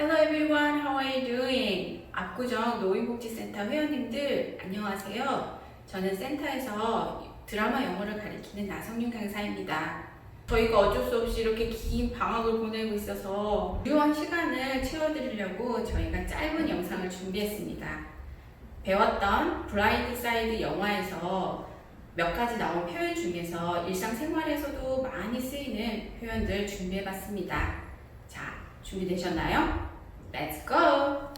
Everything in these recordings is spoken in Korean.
Hello everyone, how are you doing? 압구정 노인복지센터 회원님들 안녕하세요. 저는 센터에서 드라마 영어를 가리키는 나성윤 강사입니다. 저희가 어쩔 수 없이 이렇게 긴 방학을 보내고 있어서 유효한 시간을 채워드리려고 저희가 짧은 영상을 준비했습니다. 배웠던 블라인드 사이드 영화에서 몇 가지 나온 표현 중에서 일상생활에서도 많이 쓰이는 표현들 준비해봤습니다. 자, 준비되셨나요? Let's go!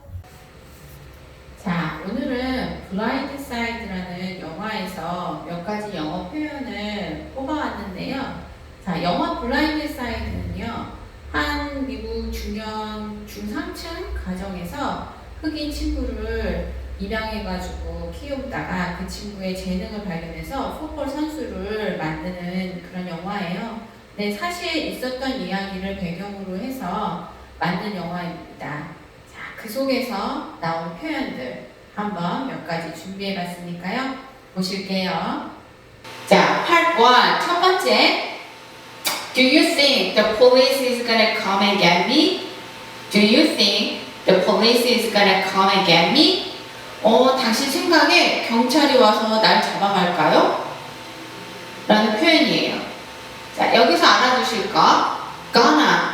자, 오늘은 블라인드 사이드라는 영화에서 몇 가지 영어 표현을 뽑아왔는데요. 자, 영화 블라인드 사이드는요, 한 미국 중년 중상층 가정에서 흑인 친구를 입양해가지고 키우다가 그 친구의 재능을 발견해서 풋볼 선수를 만드는 그런 영화예요. 네, 사실 있었던 이야기를 배경으로 해서 만든 영화입니다. 자, 그 속에서 나온 표현들 한번 몇 가지 준비해 봤으니까요. 보실게요. 자, part 1. 첫 번째. Do you think the police is gonna come and get me? Do you think the police is gonna come and get me? 어, 당신 생각에 경찰이 와서 날 잡아갈까요? 라는 표현이에요. 자, 여기서 알아두실 거. gonna.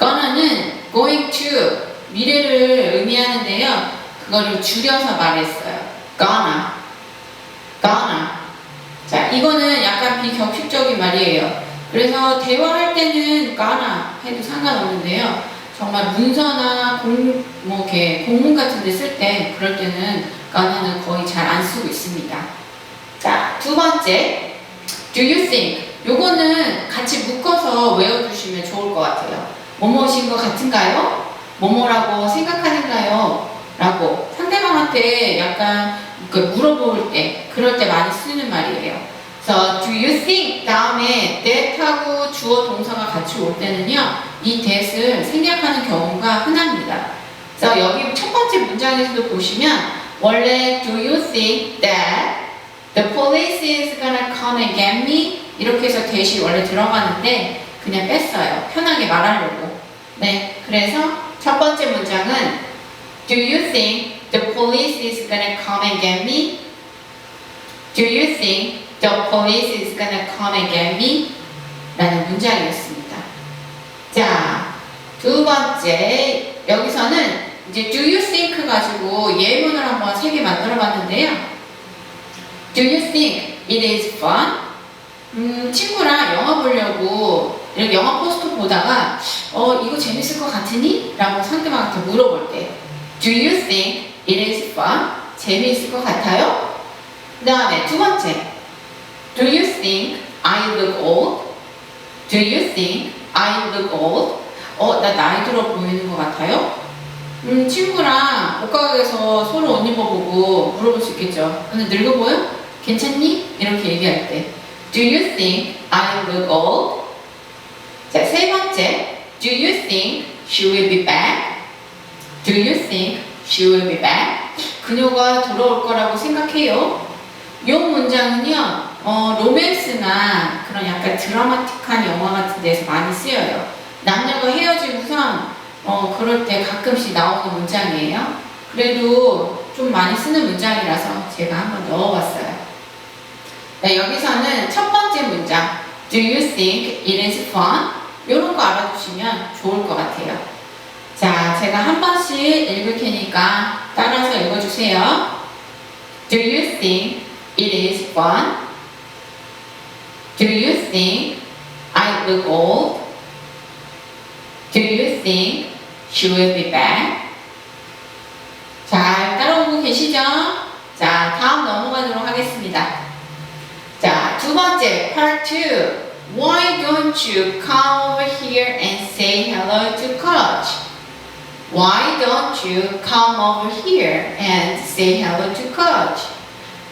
Gonna는 going to 미래를 의미하는데요. 그거를 줄여서 말했어요. gonna. gonna. 자, 이거는 약간 비격식적인 말이에요. 그래서 대화할 때는 gonna 해도 상관없는데요. 정말 문서나 공, 뭐, 이렇게 공문 같은 데 쓸 때, 그럴 때는 gonna는 거의 잘 안 쓰고 있습니다. 자, 두 번째. Do you think? 요거는 같이 묶어서 외워두시면 좋을 것 같아요. 뭐뭐신 것 같은가요? 뭐뭐라고 생각하는가요? 라고 상대방한테 약간 그 물어볼 때, 그럴 때 많이 쓰는 말이에요. 그래서 do you think 다음에 that하고 주어 동사가 같이 올 때는요, 이 that을 생략하는 경우가 흔합니다. 그래서 여기 첫 번째 문장에서도 보시면 원래 do you think that the police is gonna come and get me 이렇게 해서 that이 원래 들어가는데 그냥 뺐어요. 편하게 말하려고. 네, 그래서 첫 번째 문장은 Do you think the police is gonna come and get me? Do you think the police is gonna come and get me? 라는 문장이었습니다. 자, 두 번째 여기서는 이제 Do you think 가지고 예문을 한번 세 개 만들어 봤는데요. Do you think it is fun? 음, 친구랑 영화 보려고 영화 포스터 보다가 어 이거 재밌을 것 같으니? 라고 상대방한테 물어볼 때 Do you think it is fun? 재미있을 것 같아요? 그 다음에 두 번째 Do you think I look old? Do you think I look old? 어, 나 나이 들어 보이는 것 같아요? 음, 친구랑 옷가게에서 서로 옷 입어보고 물어볼 수 있겠죠. 근데 늙어 보여? 괜찮니? 이렇게 얘기할 때 Do you think I look old? 자, 세 번째. Do you think she will be back? Do you think she will be back? 그녀가 돌아올 거라고 생각해요. 이 문장은요, 어, 로맨스나 그런 약간 드라마틱한 영화 같은 데서 많이 쓰여요. 남녀가 헤어지고선, 어, 그럴 때 가끔씩 나오는 문장이에요. 그래도 좀 많이 쓰는 문장이라서 제가 한번 넣어봤어요. 네, 여기서는 첫 번째 문장. Do you think it is fun? 이런 거 알아두시면 좋을 것 같아요. 자, 제가 한 번씩 읽을 테니까 따라서 읽어주세요. Do you think it is fun? Do you think I look old? Do you think she will be back? 잘 따라오고 계시죠? 자, 다음 넘어가도록 하겠습니다. 자, 두 번째, part 2. Why don't you come over here and say hello to coach? Why don't you come over here and say hello to coach?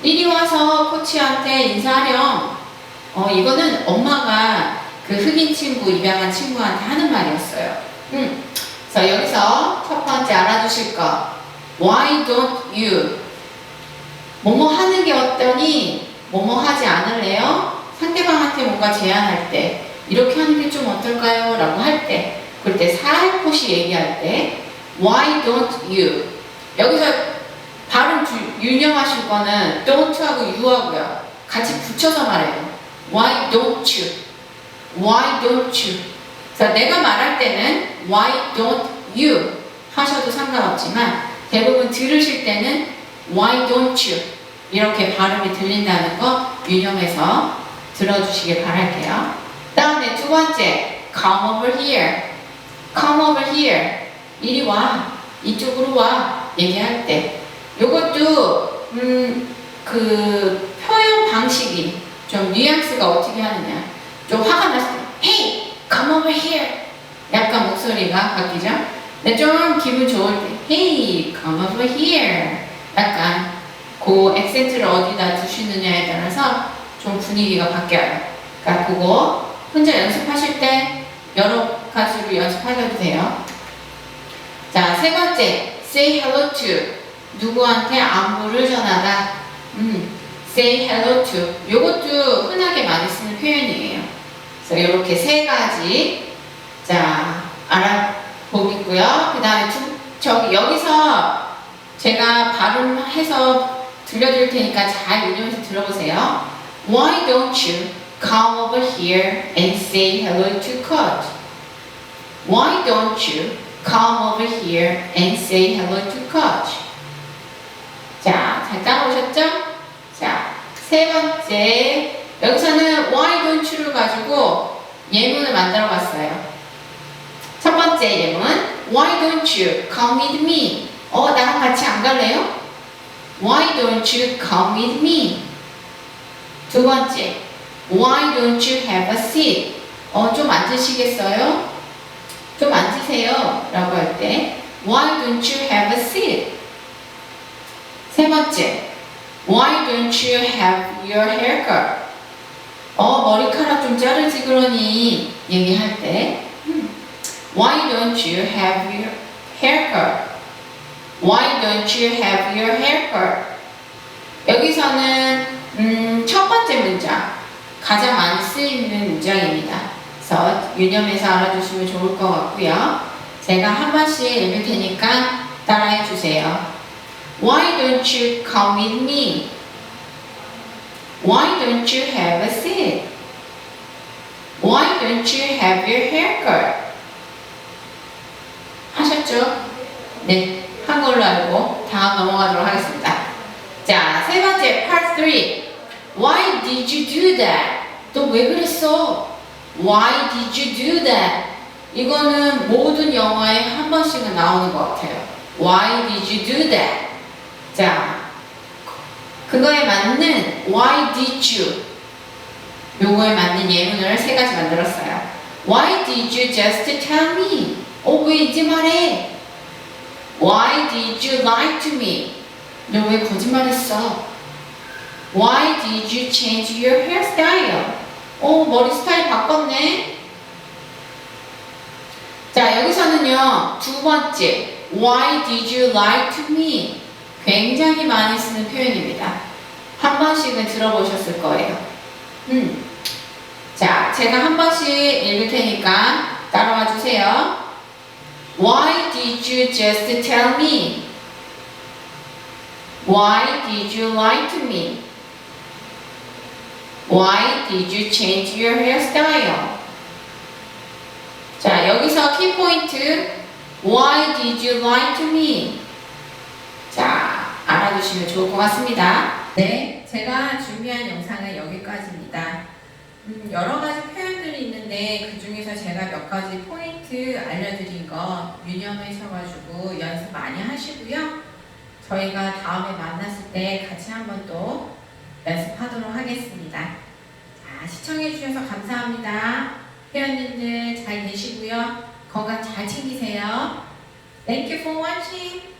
이리 와서 코치한테 인사하렴. 어, 이거는 엄마가 그 흑인 친구, 입양한 친구한테 하는 말이었어요. 음. 그래서 여기서 첫 번째 알아두실 거. Why don't you? 뭐뭐 하는 게 어떠니? 뭐뭐 하지 않을래요? 상대방한테 뭔가 제안할 때 이렇게 하는 게 좀 어떨까요? 라고 할 때 그럴 때 살포시 얘기할 때 Why don't you? 여기서 발음 주, 유념하실 거는 don't하고 you하고요. 같이 붙여서 말해요. Why don't you? Why don't you? 자, 내가 말할 때는 Why don't you? 하셔도 상관없지만 대부분 들으실 때는 Why don't you? 이렇게 발음이 들린다는 거 유념해서 들어주시길 바랄게요. 다음에 두 번째, come over here. come over here. 이리 와. 이쪽으로 와. 얘기할 때. 요것도, 음, 그, 표현 방식이 좀 뉘앙스가 어떻게 하느냐. 좀 화가 났을 때, hey, come over here. 약간 목소리가 바뀌죠? 근데 좀 기분 좋을 때, hey, come over here. 약간 그 액센트를 어디다 두시느냐에 따라서 좀 분위기가 바뀌어요. 그러니까 그거 혼자 연습하실 때 여러 가지로 연습하셔도 돼요. 자, 세 번째, say hello to. 누구한테 안부를 전하다. 음, say hello to. 요것도 흔하게 많이 쓰는 표현이에요. 그래서 이렇게 세 가지. 자, 알아보겠고요. 그 다음에 저기 여기서 제가 발음해서 들려드릴 테니까 잘 유념해서 들어보세요. Why don't you come over here and say hello to Kurt? Why don't you come over here and say hello to Kurt? 자, 잘 따라오셨죠? 자, 세 번째. 여기서는 why don't you를 가지고 예문을 만들어 봤어요. 첫 번째 예문. Why don't you come with me? 어, 나랑 같이 안 갈래요? Why don't you come with me? 두 번째, Why don't you have a seat? 어, 좀 앉으시겠어요? 좀 앉으세요. 라고 할 때, Why don't you have a seat? 세 번째, Why don't you have your haircut? 어, 머리카락 좀 자르지 그러니 얘기할 때, 음, Why don't you have your haircut? Why don't you have your haircut? 여기서는 음, 첫 번째 문장 가장 많이 쓰이는 문장입니다. 그래서 유념해서 알아두시면 좋을 것 같고요. 제가 한 번씩 읽을 테니까 따라해 주세요. Why don't you come with me? Why don't you have a seat? Why don't you have your haircut? 하셨죠? 네. 한 걸로 알고 다음 넘어가도록 하겠습니다. 자, 세 번째 part 3. Why did you do that? 너 왜 그랬어? Why did you do that? 이거는 모든 영화에 한 번씩은 나오는 것 같아요. Why did you do that? 자, 그거에 맞는 Why did you? 요거에 맞는 예문을 세 가지 만들었어요. Why did you just tell me? 어, 왜 이제 말해? Why did you lie to me? 너 왜 거짓말했어? Why did you change your hairstyle? 어, 머리 스타일 바꿨네. 자, 여기서는요, 두 번째, Why did you lie to me? 굉장히 많이 쓰는 표현입니다. 한 번씩은 들어보셨을 거예요. 음. 자, 제가 한 번씩 읽을 테니까 따라와 주세요. Why did you just tell me? Why did you lie to me? Why did you change your hairstyle? 자, 여기서 키포인트 Why did you lie to me? 자, 알아두시면 좋을 것 같습니다. 네, 제가 준비한 영상은 여기까지입니다. 음, 여러 가지 표현들이 있는데 그 중에서 제가 몇 가지 포인트 알려드린 거 유념하셔가지고 연습 많이 하시고요. 저희가 다음에 만났을 때 같이 한번 또 연습하도록 하겠습니다. 자, 시청해주셔서 감사합니다. 회원님들 잘 계시고요. 건강 잘 챙기세요. Thank you for watching.